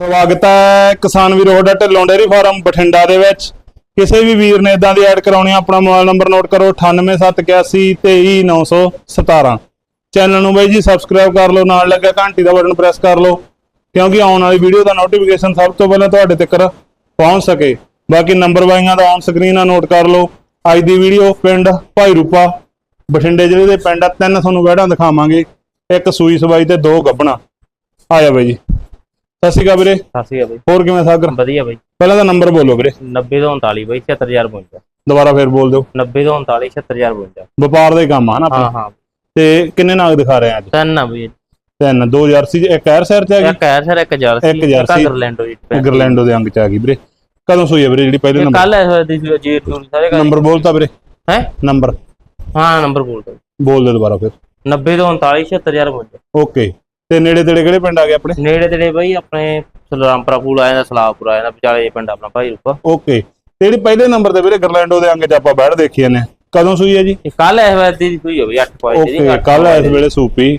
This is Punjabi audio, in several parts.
ਸਵਾਗਤ ਹੈ ਕਿਸਾਨ ਵੀਰ ਤੁਹਾਡਾ ਢਿੱਲੋਂ ਡੇਅਰੀ ਫਾਰਮ ਬਠਿੰਡਾ ਦੇ ਵਿੱਚ। ਕਿਸੇ ਵੀ ਵੀਰ ਨੇ ਇਦਾਂ ਦੀ ਐਡ ਕਰਾਉਣੀ ਆ, ਆਪਣਾ ਮੋਬਾਈਲ ਨੰਬਰ ਨੋਟ ਕਰੋ 9871823917 ਚੈਨਲ ਨੂੰ ਬਾਈ ਜੀ ਸਬਸਕ੍ਰਾਈਬ ਕਰ ਲਓ ਨਾਲ ਲੱਗਾ ਘੰਟੀ ਦਾ ਬਟਨ ਪ੍ਰੈਸ ਕਰ ਲਓ ਕਿਉਂਕਿ ਆਉਣ ਵਾਲੀ ਵੀਡੀਓ ਦਾ ਨੋਟੀਫਿਕੇਸ਼ਨ ਸਭ ਤੋਂ ਪਹਿਲਾਂ ਤੁਹਾਡੇ ਤੱਕ ਪਹੁੰਚ ਸਕੇ। ਬਾਕੀ ਨੰਬਰ ਬਾਈਆਂ ਦਾ ਔਨ ਸਕਰੀਨ ਆ ਨੋਟ ਕਰ ਲਓ। ਅੱਜ ਦੀ ਵੀਡੀਓ ਪਿੰਡ ਭਾਈ ਰੂਪਾ ਬਠਿੰਡੇ ਜ਼ਿਲ੍ਹੇ ਦੇ ਪਿੰਡ ਆ ਤਿੰਨ ਤੁਹਾਨੂੰ ਵਹਿੜਾਂ ਦਿਖਾਵਾਂਗੇ। ਇੱਕ ਸੂਈ ਸਵਾਈ ਤੇ ਦੋ ਗੱਬਣਾ। ਆਇਆ ਬਾਈ ਜੀ। ਸਤਿ ਸ਼੍ਰੀ ਅਕਾਲ ਵੀਰੇ। ਸਤਿ ਸ਼੍ਰੀ ਅਕਾਲ ਬਾਈ ਹੋਰ ਕਿਵੇਂ ਸਾਗਰ? ਵਧੀਆ ਬਾਈ। ਪਹਿਲਾਂ ਤਾਂ ਨੰਬਰ ਬੋਲੋ ਵੀਰੇ। 90 ਤੋਂ 39 ਬਾਈ 76052 ਦੁਬਾਰਾ ਫੇਰ ਬੋਲ ਦਿਓ। 90 ਤੋਂ 39 76052 ਵਪਾਰ ਦਾ ਹੀ ਕੰਮ ਆ ਨਾ ਹਾਂ ਹਾਂ। ਤੇ ਕਿੰਨੇ ਨਾਗ ਦਿਖਾ ਰਹੇ ਆ ਅੱਜ? ਤਿੰਨ ਆ ਬਾਈ ਤਿੰਨ ਦੋ ਜਰਸੀ ਚ ਇੱਕ ਐਰ ਸੈਰ ਚ ਆ ਇੱਕ ਐਰ ਸਰ ਇੱਕ ਜਰਸੀ ਇੱਕ ਜਰਸੀ। ਗਰਲੈਂਡੋ ਜੀ ਗਈ ਗਰਲੈਂਡੋ ਦੇ ਅੰਗ ਚ ਆ ਗਈ ਵੀਰੇ। ਕਦੋਂ ਸੂਈ ਆ ਵੀਰੇ ਜਿਹੜੀ ਪਹਿਲੇ ਨੰਬਰ ਕੱਲ ਐਸ ਦੀ ਸੀ ਜੀ ਟੂਰ ਸਾਰੇ ਨੰਬਰ ਬੋਲਤਾ ਵੀਰੇ। ਹੈ? ਨੰਬਰ ਹਾਂ ਨੰਬਰ ਬੋਲ ਦੋ ਬੋਲ ਦੇ ਦੁਬਾਰਾ ਫਿਰ। 90 ਤੋਂ 39 76052 ਓਕੇ ਤੇ ਨੇੜੇ ਤੇੜੇ ਕਿਹੜੇ ਪਿੰਡ ਆ ਗਏ ਆਪਣੇ? ਨੇੜੇ ਤੇੜੇ ਬਾਈ ਆਪਣੇ ਸਲਾਮਪੁਰਾ ਪੂਲ ਆਇਆ ਦਾ ਸਲਾਮਪੁਰਾ ਆਇਆ ਦਾ ਵਿਚਾਲੇ ਪਿੰਡ ਆਪਣਾ ਭਾਈ ਰੂਪਾ। ਓਕੇ। ਤੇ ਜਿਹੜੀ ਪਹਿਲੇ ਨੰਬਰ ਤੇ ਵੀਰੇ ਗਰਲੈਂਡੋ ਦੇ ਅੰਗ ਚ ਆਪਾਂ ਬੈਠ ਦੇਖੀ ਜਾਂਦੇ ਹਾਂ। ਕਦੋਂ ਸੂਈ ਆ ਜੀ? ਇਹ ਕੱਲ ਐਸ ਦੀ ਹੋਈ ਹੋਈ 8 ਪੁਆਇੰਟ ਓਕੇ ਕੱਲ ਇਸ ਵੇਲੇ ਸੂਪੀ।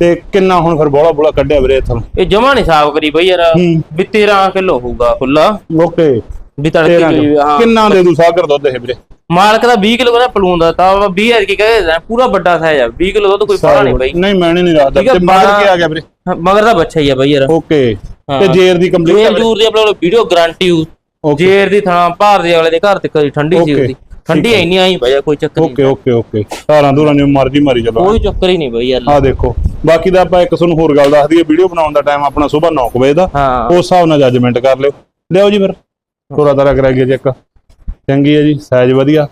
ਤੇ ਕਿੰਨਾ ਹੁਣ ਫਿਰ ਬੋਲਾ ਬੋਲਾ ਕੱਢਿਆ ਵੀਰੇ ਇੱਥੋਂ? ਇਹ ਜਮਾ ਨਹੀਂ ਸਾਫ਼ ਕਰੀ ਬਈ ਯਾਰ। ਹੂੰ। ਵੀ 13 ਕਿਲੋ ਹੋਊਗਾ ਖੁੱਲਾ ਓਕੇ। ਵੀ ਤੜਕੇ ਹਾਂ। ਕਿੰਨਾ ਦੇ ਦੂ ਸਾਗਰ ਦੁੱਧ ਇਹ ਵੀਰੇ? ਮਾਲਕ ਦਾ 20 ਕਿਲੋ ਕਹਿੰਦਾ ਪਲੂਨ ਦਾ ਤਾਂ 20 ਐਰ ਕੀ ਕਹੇ ਪੂਰਾ ਵੱਡਾ ਸਾਈਜ਼ ਆ 20 ਕਿਲੋ ਦਾ ਤਾਂ ਕੋਈ ਪਤਾ ਨਹੀਂ ਬਾਈ। ਨਹੀਂ ਮੈਂ ਨਹੀਂ ਰੱਖਦਾ ਠੀਕ ਤੇ ਮਗਰ ਕੀ ਆ ਗਿਆ ਵੀਰੇ। ਮਗਰ ਦਾ ਬੱਚਾ ਹੀ ਆ ਬਾਈ ਯਾਰ। ਓਕੇ ਹਾਂ। ਤੇ ਜੇਰ ਦੀ ਕੰਪਲੀਟ ਜੇਰ ਜੂਰ ਦੀ ਆਪਣੇ ਕੋਲ ਵੀਡੀਓ ਗਾਰੰਟੀ ਓਕੇ। ਜੇਰ ਦੀ ਥਾਂ ਭਾਰ ਦੇ ਅਗਲੇ ਦੇ ਘਰ ਤੇ ਕਦੀ ਠੰਡੀ ਸੀ Okay, ਉਹਦੀ। ਠੰਡੀ ਇੰਨੀ ਆਈ ਬਾਈ ਕੋਈ ਚੱਕਰ ਓਕੇ ਓਕੇ ਓਕੇ। ਧਾਰਾਂ ਧੂਰਾਂ ਜਿਵੇਂ ਮਰਜ਼ੀ ਮਾਰੀ ਚਲੋ। ਕੋਈ ਚੱਕਰ ਹੀ ਨਹੀਂ ਬਾਈ ਯਾਰ। ਆ ਦੇਖੋ ਬਾਕੀ ਦਾ ਆਪਾਂ ਇੱਕ ਤੁਹਾਨੂੰ ਹੋਰ ਗੱਲ ਦੱਸ ਦਈਏ ਵੀਡੀਓ ਬਣਾਉਣ ਦਾ ਟਾਈਮ ਆਪਣਾ ਸਵੇਰ 9 ਵਜੇ ਦਾ। ਹਾਂ। ਉਸ ਹਿਸਾਬ ਨਾਲ ਜੱਜਮੈਂਟ ਕਰ ਲਿਓ। ਲਿਓ ਜੀ ਫਿਰ। ਥੋੜਾ ਤਰ੍ਹਾਂ ਕਰਾਈਏ ਚੈੱਕ ਚੰਗੀ ਹੈ ਜੀ ਸਾਈਜ਼ ਵਧੀਆ।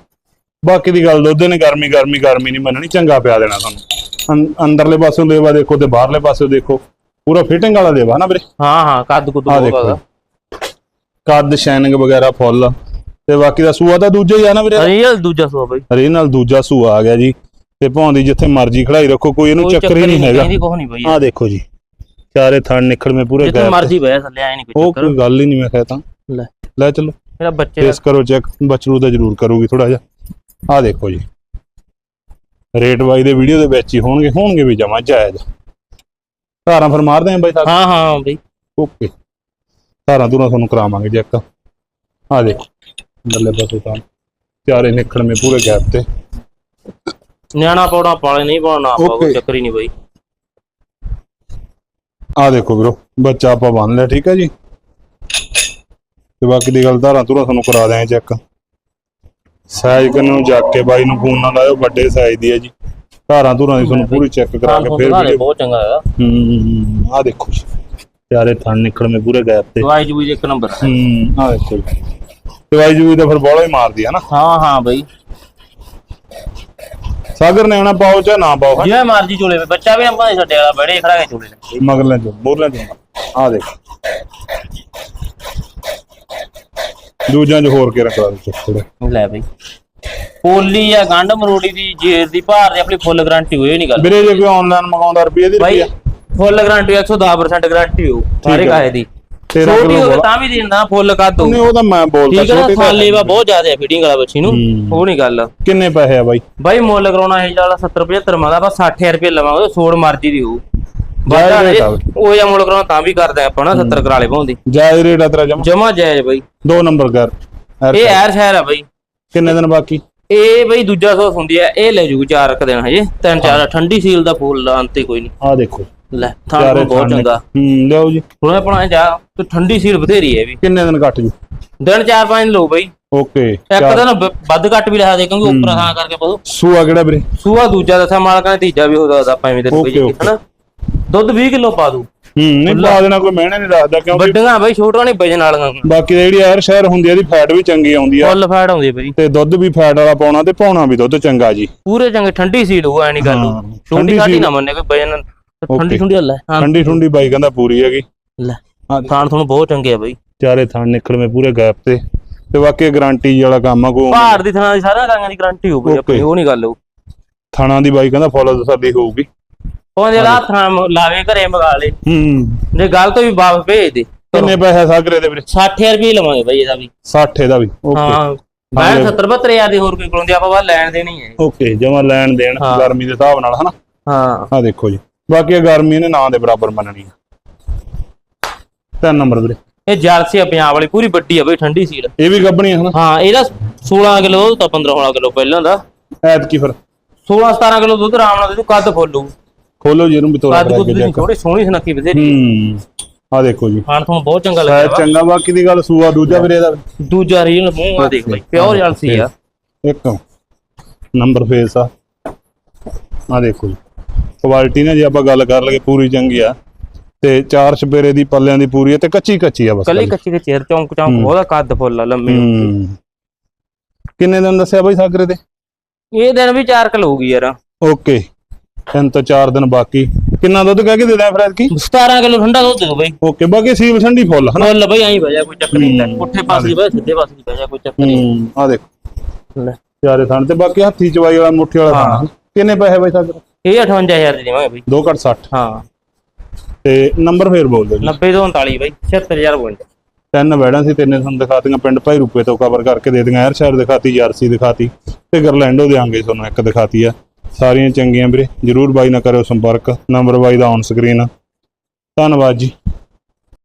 ਬਾਕੀ ਦੀ ਗੱਲ ਦੁੱਧ ਨੇ ਗਰਮੀ ਗਰਮੀ ਗਰਮੀ ਨਹੀਂ ਮੰਨਣੀ ਚੰਗਾ ਪਿਆ ਦੇਣਾ ਤੁਹਾਨੂੰ ਅੰਦਰਲੇ ਪਾਸਿਓਂ ਦੇਵਾ ਦੇਖੋ ਤੇ ਬਾਹਰਲੇ ਪਾਸਿਓਂ ਦੇਖੋ। ਪੂਰਾ ਫਿਟਿੰਗ ਵਾਲਾ ਦੇਵਾ ਨਾ ਵੀਰੇ? ਹਾਂ ਹਾਂ ਕੱਦ ਕੁੱਦ ਹੋਗਾ ਦੇਖੋ ਕੱਦ ਸ਼ਾਈਨਿੰਗ ਵਗੈਰਾ ਫੁੱਲ। ਤੇ ਬਾਕੀ ਦਾ ਸੂਆ ਤਾਂ ਦੂਜਾ ਹੀ ਆ ਨਾ ਵੀਰੇ? ਰੀਅਲ ਦੂਜਾ ਸੋ ਬਾਈ। ਹਰੇ ਨਾਲ ਦੂਜਾ ਸੂਆ ਆ ਗਿਆ ਜੀ। ਤੇ ਭਾਉਂਦੀ ਜਿੱਥੇ ਮਰਜ਼ੀ ਖੜਾਈ ਰੱਖੋ ਕੋਈ ਇਹਨੂੰ ਚੱਕਰ ਹੀ ਨਹੀਂ ਹੈਗਾ। ਆ ਦੇਖੋ ਜੀ। ਚਾਰੇ ਥਣ ਨਿਕਲਵੇਂ ਪੂਰੇ ਜਿੱਥੇ ਗੈਪ ਮਰਜ਼ੀ ਬਹਿ ਥੱਲੇ ਆਏ ਨਹੀਂ ਕੋਈ ਉਹ ਚੱਕਰ। ਕੋਈ ਗੱਲ ਹੀ ਨਹੀਂ ਮੈਂ ਕਹਤਾ ਲੈ। ਲੈ ਚਲੋ। ਮੇਰਾ ਬੱਚੇ ਦਾ ਫੇਸ ਕਰੋ ਚੈੱਕ ਬਚਰੂ ਦਾ ਜ਼ਰੂਰ ਕਰੂਗੀ ਥੋੜਾ ਜਿਹਾ। ਆ ਦੇਖੋ ਜੀ। ਰੇਟ ਵਾਈ ਦੇ ਵੀਡੀਓ ਦੇ ਵਿੱਚ ਹੀ ਹੋਣਗੇ ਹੋਣਗੇ ਵੀ ਜਮਾ ਜਾਇਜ਼। ਧਾਰਾਂ ਫਿਰ ਮਾਰਦੇ ਆਂ ਬਾਈ ਸਾਹਿਬ? ਹਾਂ ਹਾਂ ਬਾਈ। ਓਕੇ। ਧਾਰਾਂ ਧੂਰਾਂ ਤੁਹਾਨੂੰ ਕਰਾਵਾਂਗੇ ਚੈੱਕ ਆ ਦੇਖੋ ਬੱਲੇ ਪਾਸੇ ਤਾਂ ਚਾਰੇ ਨਿਕਲਵੇਂ ਪੂਰੇ ਗੈਪ ਤੇ। ਨਿਆਣਾ ਪੌੜਾ ਪਾਲੇ ਨਹੀਂ ਪਾਉਣਾ ਆਪਾਂ ਕੋਈ Okay. ਚੱਕਰ ਹੀ ਨਹੀਂ ਬਾਈ। ਆ ਦੇਖੋ ਵੀਰੋ ਬੱਚਾ ਆਪਾਂ ਬੰਨ ਲਿਆ ਠੀਕ ਹੈ ਜੀ? ਤੇ ਬਾਕੀ ਦੀ ਗੱਲ ਧਾਰਾਂ ਧੂਰਾਂ ਤੁਹਾਨੂੰ ਕਰਾ ਦਿਆਂ ਚੈੱਕ ਸਾਈਜ਼ ਕਰਨ ਨੂੰ ਜਾ ਕੇ ਬਾਈ ਨੂੰ ਫੋਨ ਨਾ ਲਾਇਓ ਵੱਡੇ ਸਾਈਜ਼ ਦੀ ਹੈ ਜੀ। ਧਾਰਾਂ ਧੂਰਾਂ ਦੀ ਤੁਹਾਨੂੰ ਪੂਰੀ ਚੈੱਕ ਕਰਾ ਕੇ ਫਿਰ ਵੀਡੀਓ ਬਹੁਤ ਚੰਗਾ ਹੈਗਾ। ਹੂੰ ਆ ਦੇਖੋ ਜੀ। ਚਾਰੇ ਥਣ ਨਿਕਲਵੇਂ ਪੂਰੇ ਗੈਪ ਤੇ। ਦਵਾਈ ਜੂਈ ਇੱਕ ਨੰਬਰ। ਹੂੰ ਆ ਦੇਖੋ ਜੀ। ਦਵਾਈ ਜੂਈ ਤਾਂ ਫਿਰ ਬੋਲਾ ਹੀ ਮਾਰਦੀ ਹੈ ਨਾ। ਹਾਂ ਹਾਂ ਬਾਈ। ਸਾਗਰ ਨੇ ਆਉਣਾ ਪਾਓ ਚਾਹ ਨਾ ਪਾਓ? ਹੈਂ। ਜਿਵੇਂ ਮਰਜ਼ੀ ਚੋਲੇ ਵਿੱਚ ਬੱਚਾ ਵੀ ਆਪਾਂ ਛੱਡੇ ਵਾਲਾ ਬੜੇ ਖੜਾ ਕੇ ਚੋਲੇ ਨੇ। ਮਗਰਲੇ ਤੋਂ ਮੋਰਲੇ ਤੋਂ ਆ ਦੇਖ। ਦੂਜਿਆਂ ਚ ਹੋਰ ਕੇ ਰੱਖਦਾ ਵਿੱਚ ਥੋੜਾ ਲੈ ਬਈ। ਪੋਲੀ ਜਾਂ ਗੰਢ ਮਰੋੜੀ ਦੀ ਜੇਰ ਦੀ ਭਾਰ ਦੀ ਆਪਣੀ ਫੁੱਲ ਗਾਰੰਟੀ ਹੋਏ ਨਹੀਂ ਗੱਲ। ਵੀਰੇ ਜੇ ਕੋਈ ਆਨਲਾਈਨ ਮੰਗਾਉਂਦਾ ਰੁਪਏ ਦੀ ਬਾਈ ਰੁਪਿਆ ਫੁੱਲ ਗਾਰੰਟੀ 110% ਗਾਰੰਟੀ ਹੋ ਸਾਰੇ। ਕਾਹੇ ਦੀ। ਤੇਰਾਂ ਛੋਟੀ ਕਿਲੋ ਹੋਵੇ। ਤਾਂ ਵੀ ਦਿੰਦਾ ਫੁੱਲ ਕਰ ਦੋ ਨਹੀਂ ਉਹ ਤਾਂ ਮੈਂ ਬੋਲਦਾ ਠੀਕ ਹੈ ਨਾ ਛੋਟੀ ਤਾਂ- ਖਾਲੀ ਵਾ ਬਹੁਤ ਜ਼ਿਆਦਾ ਹੈ ਫਿਟਿੰਗ ਵਾਲਾ ਬੱਚੀ ਨੂੰ ਹੂੰ। ਉਹ ਨਹੀਂ ਗੱਲ। ਕਿੰਨੇ ਪੈਸੇ ਆ ਬਾਈ? ਬਾਈ ਮੁੱਲ ਕਰਾਉਣਾ ਇਹ ਵਾਲਾ 70 75 ਮੰਗਦਾ ਬਸ 60000 ਰੁਪਏ ਲਵਾਂਗੇ ਸੋੜ ਮਰਜ਼ੀ ਦੀ ਹੋਊ। ਜਾਇਜ਼ ਵਾਦਾ ਰੇਟ ਆ ਉਹ ਜਾਂ ਮੁੱਲ ਕਰਾਉਣਾ ਤਾਂ ਵੀ ਕਰਦੇ ਆਪਾਂ ਨਾ 70 ਕਰਾਲੇ ਪਾਉਂਦੀ ਜਾਇਜ਼ ਰੇਟ ਆ ਤੇਰਾ ਜਮਾ। ਜਮਾ ਜਾਇਜ਼ ਬਾਈ। ਦੋ ਨੰਬਰ ਕਰ ਐਰ ਇਹ ਐਰ ਸ਼ਹਿਰ ਆ ਬਾਈ। ਕਿੰਨੇ ਦਿਨ ਬਾਕੀ? ਇਹ ਬਈ ਦੂਜਾ ਸੌਸ ਹੁੰਦੀ ਹੈ ਇਹ ਲੈ ਜੂ ਚਾਰ ਕ ਦਿਨ ਹਜੇ। ਤਿੰਨ ਚਾਰ ਠੰਡੀ ਸੀਲ ਦਾ ਫੁੱਲ ਅੰਤੇ ਕੋਈ ਨਹੀਂ। ਆ ਦੇਖੋ। ਲੈ ਥਾਂ ਚਾਰੇ ਬਹੁਤ ਥਣ ਚੰਗਾ। ਹੂੰ ਲਿਆਓ ਜੀ। ਹੁਣ ਆਪਣਾ ਜਾ ਤੇ ਠੰਡੀ ਸੀਲ ਬਥੇਰੀ ਹੈ ਇਹ ਵੀ। ਕਿੰਨੇ ਦਿਨ ਕੱਟ ਜੂ? ਦਿਨ ਚਾਰ ਪੰਜ ਲਓ ਬਈ। ਓਕੇ ਇੱਕ ਦਿਨ ਵ- ਵੱਧ ਘੱਟ ਵੀ ਲਿਆ ਦੇ ਕਿਉਂਕਿ ਉੱਪਰ ਥਾਂ ਕਰਕੇ ਪਊ ਸੂਆ ਕਿਹੜਾ ਵੀਰੇ? ਸੂਆ ਦੂਜਾ ਦੱਸਾਂ ਮਾਲਕਾਂ ਨੇ ਤੀਜਾ ਵੀ ਹੋ ਸਕਦਾ ਆਪਾਂ ਐਵੇਂ okay. ਹਨਾ? ਦੁੱਧ 20 ਕਿਲੋ ਪਾ ਦੂ। ਹੂੰ ਨਹੀਂ ਪਾ ਦੇਣਾ ਕੋਈ ਮਹਿਣਾ ਨਹੀਂ ਰੱਖਦਾ ਕਿਉਂਕਿ ਵੱਡੀਆਂ ਬਈ ਛੋਟੀਆਂ ਨਹੀਂ ਵਜਨ ਵਾਲੀਆਂ। ਬਾਕੀ ਤਾਂ ਜਿਹੜੀ ਐਰ ਸ਼ਹਿਰ ਹੁੰਦੀ ਆ ਇਹਦੀ ਫੈਟ ਵੀ ਚੰਗੀ ਆਉਂਦੀ ਆ। ਫੁੱਲ ਫੈਟ ਆਉਂਦੀ ਬਈ। ਤੇ ਦੁੱਧ ਵੀ ਫੈਟ ਵਾਲਾ ਪਾਉਣਾ ਤੇ ਪਾਉਣਾ ਵੀ ਦੁੱਧ ਚੰਗਾ ਜੀ। ਪੂਰੇ ਚੰਗੇ ਠੰਡੀ ਸੀਲ ਹੋਊ ਐ ਨਹੀਂ ਗੱਲ ਛੋਟੀ ਸਾਡੀ। ਨਾ ਮੰਨੇ ਕੋਈ ਵਜਨ ਠੰਡੀ. ਠੰਡੀ ਹੱਲ ਹੈ। ਠੰਡੀ ਠੁੰਡੀ ਬਾਈ ਕਹਿੰਦਾ ਪੂਰੀ ਹੈਗੀ। ਲੈ ਹਾਂ। ਥਾਂ ਤੁਹਾਨੂੰ ਬਹੁਤ ਚੰਗੇ ਆ ਬਈ। ਚਾਰੇ ਥਣ ਨਿਕਲਵੇਂ ਪੂਰੇ ਗੈਪ ਤੇ। ਤੇ ਬਾਕੀ ਗਾਰੰਟੀ ਵਾਲਾ ਕੰਮ ਆ ਕੋਈ ਭਾਰ ਦੀ ਥਾਂ ਦੀ ਸਾਰਿਆਂ ਰੰਗਾਂ ਦੀ ਗਾਰੰਟੀ ਹੋਊ ਬਈ ਆਪਣੀ. ਉਹ ਨਹੀਂ ਗੱਲ ਹੋਊ। ਥਾਣਾ ਦੀ ਬਾਈ ਕਹਿੰਦਾ ਫੁੱਲ ਤਸੱਲੀ ਹੋਊਗੀ। ਉਹ ਜਿਹੜਾ ਥਾਂ ਲਾਵੇ ਘਰੇ ਮਗਾ ਲੇ। ਹੂੰ। ਜੇ ਗੱਲ ਤੋਂ ਵੀ ਵਾਪਸ ਭੇਜ ਦੇ। ਕਿੰਨੇ ਪੈਸੇ ਸਾਗਰੇ ਦੇ ਵੀਰੇ? 60000 ਰੁਪਏ ਲਵਾਂਗੇ ਬਈ ਇਹਦਾ ਵੀ। 60 ਦਾ ਵੀ ਓਕੇ। ਹਾਂ। ਮੈਂ 70 72 ਹਜ਼ਾਰ ਦੀ ਹੋਰ ਕੋਈ ਕੋਲੋਂ ਦੀ ਆਪਾਂ ਬਾਅਦ ਲੈਣ ਦੇਣੀ ਹੈ ਓਕੇ ਜਮਾ ਲੈਣ ਦੇਣ। ਗਰਮੀ ਦੇ ਹਿਸਾਬ ਨਾਲ ਹਨਾ? ਹਾਂ। ਆ ਦੇਖੋ ਜੀ। ਬਾਕੀ ਗਰਮੀ ਨੇ ਨਾਂ ਦੇ ਬਰਾਬਰ ਮੰਨਣੀ ਆ। ਤਿੰਨ ਨੰਬਰ ਵੀਰੇ। ਇਹ ਜਰਸੀ ਆ ਪੰਜਾਬ ਵਾਲੀ ਪੂਰੀ ਵੱਡੀ ਆ ਬਈ ਠੰਡੀ ਸੀਲ ਇਹ ਵੀ ਗੱਬਣੀ ਹੈ ਹਨਾ? ਹਾਂ ਇਹਦਾ 16 ਕਿਲੋ ਤਾਂ 15 16 ਕਿਲੋ ਪਹਿਲਾਂ ਦਾ। ਐਤ ਕੀ ਫਿਰ। 16 17 ਕਿਲੋ ਦੁੱਧ ਆਰਾਮ ਨਾਲ ਦੇ ਕੱਦ ਫੋਲੂ ਖੋਲੋ ਜੀ ਇਹਨੂੰ ਵੀ ਤੋੜਾ ਕਰਾ ਕੇ ਦੇਖ ਥੋੜੀ ਸੋਹਣੀ ਸੁਨੱਖੀ ਬਥੇਰੀ। ਹੂੰ ਆ ਦੇਖੋ ਜੀ। ਖਾਣ ਤੋਂ ਬਹੁਤ ਚੰਗਾ ਲੱਗਿਆ ਵਾ। ਚੰਗਾ ਬਾਕੀ ਦੀ ਗੱਲ ਸੂਆ ਦੂਜਾ ਵੀਰੇ ਦਾ? ਦੂਜਾ ਰੀਜਨ ਮੂੰਹ ਆ ਦੇਖ ਬਈ ਪਿਓਰ ਜਲਸੀ ਆ। ਇੱਕ ਨੰਬਰ ਫੇਸ ਆ ਆ ਦੇਖੋ ਜੀ ਕੁਆਲਿਟੀ ਨੇ ਜੇ ਆਪਾਂ ਗੱਲ ਕਰ ਲਈਏ ਪੂਰੀ ਚੰਗੀ ਆ ਤੇ ਚਾਰ ਛਪੇਰੇ ਦੀ ਪੱਲਿਆਂ ਦੀ ਪੂਰੀ ਆ ਤੇ ਕੱਚੀ ਕੱਚੀ ਆ ਬਸ ਕੱਲੀ ਕੱਚੀ ਦੇ ਚੇਰ ਚੌਂਕ ਚੌਂਕ ਉਹਦਾ ਕੱਦ ਫੁੱਲ ਆ ਲੰਮੀ ਹੂੰ। ਕਿੰਨੇ ਦਿਨ ਦੱਸਿਆ ਬਾਈ ਸਾਗਰੇ ਦੇ ਇਹ ਦਿਨ ਵੀ 4 ਕਿਲੋ ਹੋਊਗੀ ਯਾਰ। ਓਕੇ। ਤਿੰਨ ਤੋਂ ਚਾਰ ਦਿਨ ਬਾਕੀ। ਕਿੰਨਾ ਦੁੱਧ ਕਹਿ ਕੇ ਦੇ ਦਿਆਂ ਫਿਰ ਐਤਕੀ? 17 ਕਿਲੋ ਠੰਡਾ ਦੁੱਧ ਦੇ ਬਈ। ਓਕੇ ਬਾਕੀ ਸੀਲ ਠੰਡੀ ਫੁੱਲ ਹਨਾ? ਫੁੱਲ ਬਈ ਐਂ ਵਜਾ ਕੋਈ ਚੱਕਰ ਨਹੀਂ। ਪੁੱਠੇ ਪਾਸੇ ਵਜਾ ਸਿੱਧੇ ਪਾਸੇ ਦੀ ਵਜਾ ਕੋਈ ਚੱਕਰ ਨਹੀਂ ਆ ਦੇਖੋ। ਲੈ। ਚਾਰੇ ਥਣ ਤੇ ਬਾਕੀ ਹੱਥੀ ਚਵਾਈ ਵਾਲਾ ਮੁੱਠੀ ਵਾਲਾ ਹਾਂ। ਥਣ ਕਿੰਨੇ ਪੈਸੇ ਬਾਈ ਸਾਗਰ ਇਹ 58000 ਦੇ ਦੇਵਾਂਗੇ ਬਈ। 2 ਘੱਟ 60 ਹਾਂ। ਤੇ ਨੰਬਰ ਫੇਰ ਬੋਲ ਦਿਓ ਜੀ। 90 ਤੋਂ 39 ਬਈ 76000 ਬੋਲ ਤਿੰਨ ਵੈੜਾਂ ਸੀ ਤਿੰਨੇ ਤੁਹਾਨੂੰ ਦਿਖਾਤੀਆਂ ਪਿੰਡ ਭਾਈ ਰੂਪੇ ਤੋਂ ਕਵਰ ਕਰਕੇ ਦੇ ਦਿਆਂ ਐਰ ਸ਼ਹਿਰ ਦਿਖਾਤੀ ਜਰਸੀ ਦਿਖਾਤੀ ਤੇ ਗਰਲੈਂਡੋ ਦੇਾਂਗੇ ਤੁਹਾਨੂੰ ਇੱਕ ਦਿਖਾਤੀ ਆ। ਸਾਰੀਆਂ ਚੰਗੀਆਂ ਵੀਰੇ। ਜਰੂਰ ਬਾਈ ਨਾਲ ਕਰਿਓ ਸੰਪਰਕ। ਨੰਬਰ ਬਾਈ ਦਾ ਔਨ ਸਕਰੀਨ ਧੰਨਵਾਦ ਜੀ।